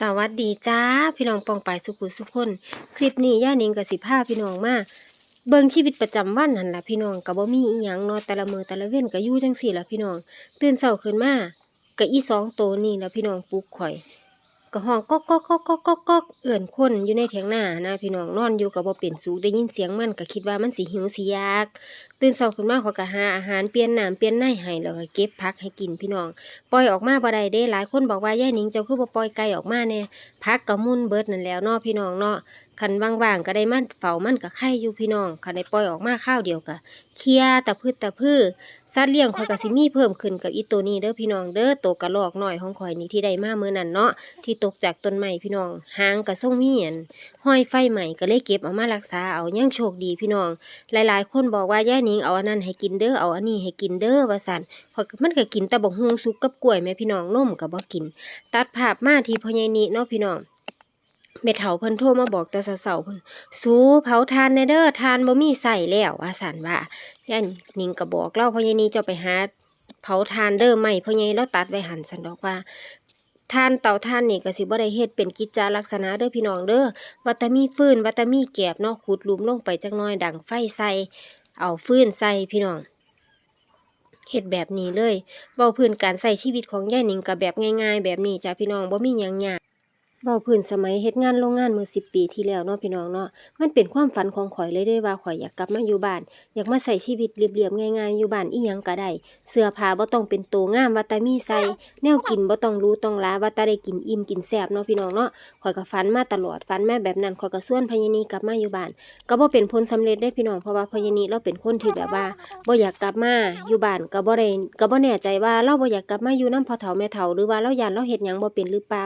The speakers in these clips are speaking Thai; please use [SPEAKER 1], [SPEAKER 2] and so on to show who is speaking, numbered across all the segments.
[SPEAKER 1] สวัสดีจ้าพี่น้องปองไปสุขุสุขคน คลิปนี้ย่านิงกับสิพาพี่น้องมาเบิ่งชีวิตประจำวันนั่นแหละพี่น้องกับ่มีอีหยังนอนแต่ละมือแต่ละเว้นก็อยู่จังสี่ละพี่น้องตื่นเช้าขึ้นมาก็อีสองโตนี่ล่ะพี่น้องปลุกข่อย ก็ห้องก๊อกก๊อกก๊อกก๊อกก๊อกก๊อกเอื่อนคนอยู่ในเถียงหน้านะพี่น้องนอนอยู่กับ่เป็นสูได้ยินเสียงมันก็คิดว่ามันสิหิวสิอยาก ตื่นเช้าขึ้นมาขอก็หาอาหารเปลี่ยนน้ำเปลี่ยนไนให้แล้วก็เก็บพักให้กินพี่น้องปล่อยออกมาบ่ได้เด้หลายคนบอกว่าย่านิงเจ้าคือบ่ปล่อยไก่ออกมาแน่พักก็มุ่นเบิดนั่นแล้วเนาะพี่น้องเนาะคันว่างๆก็ได้มันเฝ้ามันก็ไข่อยู่พี่น้องคันได้ปล่อยออกมาข้าวเดียวก็เคลียตะพืชตะพือสัตว์เลี้ยงข่อยก็สิมีเพิ่มขึ้นกับอีตัวนี้เด้อพี่น้องเด้อตัวกระรอกหน้อยของข่อยนี่ที่ได้มามื้อนั้นเนาะที่ตกจากต้นไม้พี่น้องหางก็ทรงมีอันห้อยไฟใหม่ก็เลยเก็บเอามารักษาเอายังโชคดีพี่น้อง หลายๆ คนบอกว่าแย่นิงเอาอันนั้นให้กินเด้อเอาอันนี้ให้กินเด้อว่าซั่นข้อยมันก็กินแต่บักฮวงสุกกับกล้วยแม่พี่น้องนมก็บ่กิน ตัดภาพมาที่พ่อใหญ่นี่เนาะพี่น้อง แม่เฒ่าเพิ่นโทรมาบอกแต่เช้าๆเพิ่นสู้เผาทานแน่เด้อทานบ่มีใส่แล้วว่าซั่นว่าย่านนิงก็บอกเล่าพ่อใหญ่นี่เจ้าไปหาเผาทานเด้อไม่พ่อใหญ่เราตัดไว้หันซั่นดอกว่าทานเต่าทานนี่ก็สิบ่ได้เฮ็ดเป็นกิจจาลักษณะเด้อพี่น้องเด้อว่าแต่มีฟืนว่าแต่มีแกบเนาะขุดหลุมลงไปจักน่อยดังไฟใส่เอาฟื้นใส่พี่น้องเฮ็ดแบบนี้เลยเว้าพื้นการใส่ชีวิตของยายหนิงกับแบบง่าย ๆ แบบนี้จ้ะพี่น้องบ่มีหยังยาก เว้าพื้นสมัยเฮ็ดงานโรงงานเมื่อ10ปีที่แล้วเนาะพี่น้องเนาะมันเป็นความฝันของข่อยเลยเด้ว่าข่อยอยากกลับมาอยู่บ้าน อยากมาใส่ชีวิตเรียบๆง่ายๆอยู่บ้านอีหยังก็ได้เสื้อผ้าบ่ต้องเป็นโตงามว่าแต่มีใส่แนวกินบ่ต้องรู้ต้องลาว่าแต่ได้กินอิ่มกินแซ่บเนาะพี่น้องเนาะข่อยก็ฝันมาตลอดฝันแม่แบบนั้นข่อยก็ส่วนพญานีกลับมาอยู่บ้าน ก็บ่เป็นผลสำเร็จได้พี่น้องเพราะว่าพญานีเราเป็นคนที่แบบว่าบ่อยากกลับมาอยู่บ้านก็บ่ได้ก็บ่แน่ใจว่าเราบ่อยากกลับมาอยู่นำพ่อเฒ่าแม่เฒ่าหรือว่าเราย่านเราเฮ็ดหยังบ่เป็นหรือเปล่า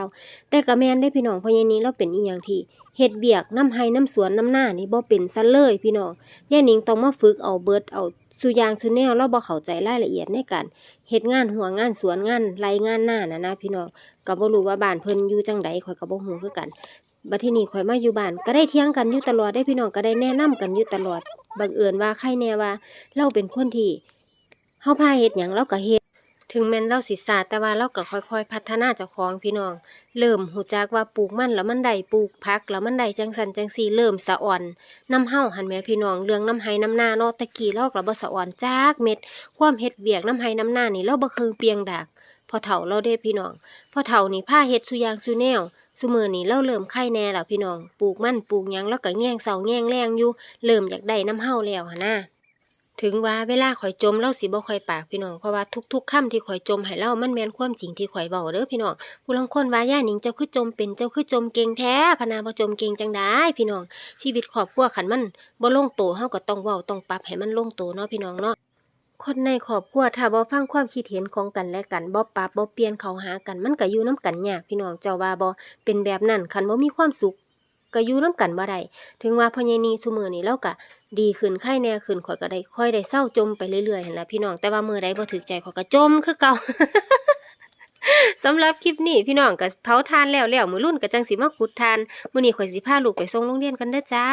[SPEAKER 1] แต่ก็แม่นได้พี่น้องเพราะยายนี้เราเป็นอีหยังที่เฮ็ดเบียกน้ำไห้น้ำสวนน้ำหน้านี่บ่เป็นซะเลยพี่น้องยายนิงต้องมาฝึกเอาเบิดเอาสุยางสุแนวเราบ่เข้าใจรายละเอียดในการเฮ็ดงานหัวงานสวนงานไรงานหน้าน่ะนะพี่น้องก็บ่รู้ว่าบ้านเพิ่นอยู่จังใดข่อยก็บ่ฮู้คือกันบัดทีนี้ข่อยมาอยู่บ้านก็ได้เถียงกันอยู่ตลอดได้พี่น้องก็ได้แนะนำกันอยู่ตลอดบังเอิญว่าใครแน่ว่า เราเป็นคนที่เฮาพาเฮ็ดหยังเราก็เฮ็ด ถึงแม้นเราสิสาแต่ว่าเราก็ค่อยๆ พัฒนาเจ้าของพี่น้อง เริ่มหูจักว่าปลูกมันแล้วมันได้ปลูกพักแล้วมันได้จังสันจังสีเริ่มสะอ่อนน้ำเฮาหันแม่พี่น้องเรื่องน้ำไห้น้ำหน้าเนาะตะกี้เราก็บ่สะอ่อนจักเม็ด ความเฮ็ดเวียกน้ำไห้น้ำหน้านี่เราบ่คือเปียงดากพอเฒ่าเราเด้พี่น้องพอเฒ่านี่ผ้าเฮ็ดสุยางสุแนวซุมือนี้เราเริ่มไข่แน่แล้วพี่น้อง ปลูกมันปลูกยังแล้วก็แง่งเสาแง่งแรงอยู่ เริ่มอยากได้น้ำเฮาแล้วหั่นนะ ถึงว่าเวลาข่อยจมเล่าสิบ่ค่อยปากพี่น้องเพราะว่าทุกๆค่ำที่ข่อยจมให้เล่ามันแม่นความจริงที่ข่อยเว้าเด้อพี่น้องผู้ลางคนว่าย่าหนิงเจ้าคือจมเป็นเจ้าคือจมเก่งแท้พนาบ่จมเก่งจังได้พี่น้อง ชีวิตครอบครัวขันมันบ่ลงโตวเฮาก็ต้องเว้าต้องปรับให้มันลงโตวเนาะพี่น้องเนาะคนในครอบครัวถ้าบ่ฟังความคิดเห็นของกันและกันบ่ปรับบ่เปลี่ยนเข้าหากันมันก็อยู่นํกันยากพี่น้องเจ้าว่าบ่เป็นแบบนั้นคันบ่มีความสุข ก็อยู่นํกันบ่ได้ถึงว่าพญานีสุมือนี่เราก็ดีขึ้นไข้แน่ขึ้นข่อยก็ได้ค่อยได้เศร้าจมไปเรื่อยๆเห็นละพี่น้องแต่ว่ามือใดบ่ถือใจข่อยก็จมคือเก่าสำหรับคลิปนี้พี่น้องก็เผาทานแล้วแล้วมือรุ่นก็จังสิมาขุดทาน มือนี้ข่อยสิพาลูกไปส่งโรงเรียนกันเด้อจ้า